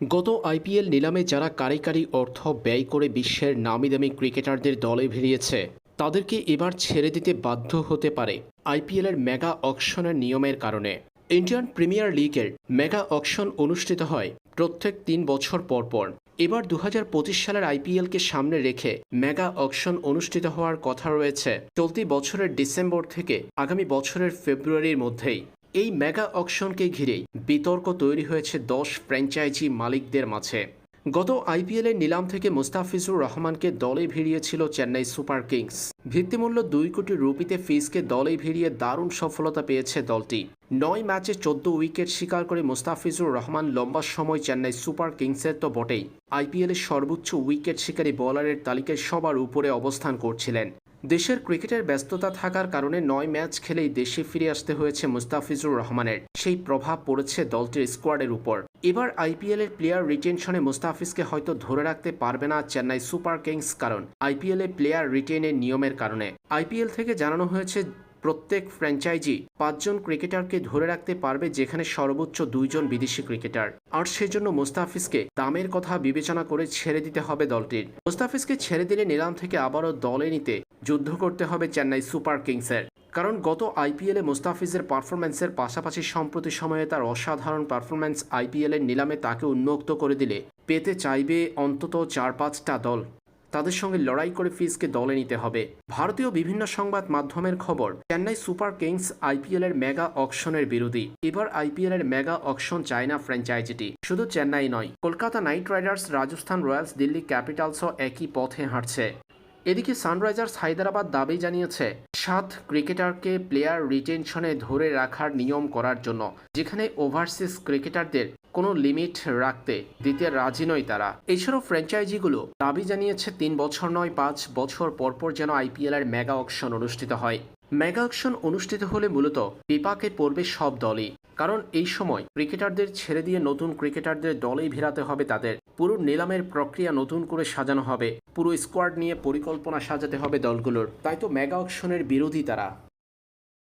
গত আইপিএল নিলামে যারা কারি কারি অর্থ ব্যয় করে বিশ্বের নামি দামি ক্রিকেটারদের দলে ভিড়িয়েছে, তাদেরকে এবার ছেড়ে দিতে বাধ্য হতে পারে আইপিএলের মেগা অকশনের নিয়মের কারণে। ইন্ডিয়ান প্রিমিয়ার লিগের মেগা অকশন অনুষ্ঠিত হয় প্রত্যেক তিন বছর পর পর। এবার দু হাজার পঁচিশ সালের আইপিএলকে সামনে রেখে মেগা অকশন অনুষ্ঠিত হওয়ার কথা রয়েছে। চলতি বছরের ডিসেম্বর থেকে আগামী বছরের ফেব্রুয়ারির মধ্যেই। এই মেগা অকশনকে ঘিরেই বিতর্ক তৈরি হয়েছে দশ ফ্র্যাঞ্চাইজি মালিকদের মাঝে। গত আইপিএলের নিলাম থেকে মুস্তাফিজুর রহমানকে দলে ভিড়িয়েছিল চেন্নাই সুপার কিংস। ভিত্তিমূল্য দুই কোটি রুপিতে ফিজকে দলে ভিড়িয়ে দারুণ সফলতা পেয়েছে দলটি। নয় ম্যাচে চোদ্দ উইকেট শিকার করে মুস্তাফিজুর রহমান লম্বা সময় চেন্নাই সুপার কিংসের তো বটেই। আইপিএলের সর্বোচ্চ উইকেট শিকারী বোলারের তালিকায় সবার উপরে অবস্থান করছিলেন। দেশের ক্রিকেটের ব্যস্ততা থাকার কারণে নয় ম্যাচ খেলেই দেশে ফিরে আসতে হয়েছে মুস্তাফিজুর রহমানের। সেই প্রভাব পড়েছে দলটির স্কোয়াডের উপর। এবার আইপিএল এর প্লেয়ার রিটেনশনে মুস্তাফিজকে হয়তো ধরে রাখতে পারবে না চেন্নাই সুপার কিংস কারণ। আইপিএল প্লেয়ার রিটেনের নিয়মের কারণে। আইপিএল থেকে জানানো হয়েছে প্রত্যেক ফ্র্যাঞ্চাইজি পাঁচজন ক্রিকেটারকে ধরে রাখতে পারবে যেখানে সর্বোচ্চ দুইজন বিদেশি ক্রিকেটার। আর সেজন্য মুস্তাফিজকে দামের কথা বিবেচনা করে ছেড়ে দিতে হবে দলটির। মুস্তাফিজকে ছেড়ে দিলে নিলাম থেকে আবারও দলে নিতে যুদ্ধ করতে হবে চেন্নাই সুপার কিংসের। কারণ গত আইপিএলে মোস্তাফিজের পারফরম্যান্সের পাশাপাশি সম্প্রতি সময়ে তার অসাধারণ পারফরম্যান্স আইপিএলের নিলামে তাকে উন্মুক্ত করে দিলে পেতে চাইবে অন্তত চার পাঁচটা দল। তাদের সঙ্গে লড়াই করে ফিজকে দলে নিতে হবে। ভারতীয় বিভিন্ন সংবাদ মাধ্যমের খবর, চেন্নাই সুপার কিংস আইপিএল এর মেগা অকশনের বিরোধী। এবার আইপিএল এর মেগা অকশন চায় না ফ্র্যাঞ্চাইজিটি। শুধু চেন্নাই নয়, Kolkata knight riders, Rajasthan royals, Delhi ক্যাপিটালসও একই পথে হাঁটছে। এদিকে সানরাইজার্স হায়দ্রাবাদ দাবি জানিয়েছে, সাত ক্রিকেটারকে প্লেয়ার রিটেনশনে ধরে রাখার নিয়ম করার জন্য, যেখানে ওভারসিজ ক্রিকেটারদের কোনো লিমিট রাখতে দিতে রাজি নয় তারা। এছাড়াও ফ্র্যাঞ্চাইজিগুলো দাবি জানিয়েছে তিন বছর নয়, পাঁচ বছর পরপর যেন আইপিএল এর মেগা অকশন অনুষ্ঠিত হয়। মেগা অকশন অনুষ্ঠিত হলে মূলত বিপাকে পড়বে সব দলই, কারণ এই সময় ক্রিকেটারদের ছেড়ে দিয়ে নতুন ক্রিকেটারদের দলেই ভিড়াতে হবে তাদের। পুরো নিলামের প্রক্রিয়া নতুন করে সাজানো হবে। পুরো স্কোয়াড নিয়ে পরিকল্পনা সাজাতে হবে দলগুলোর। তাই তো মেগা অকশনের বিরোধী তারা।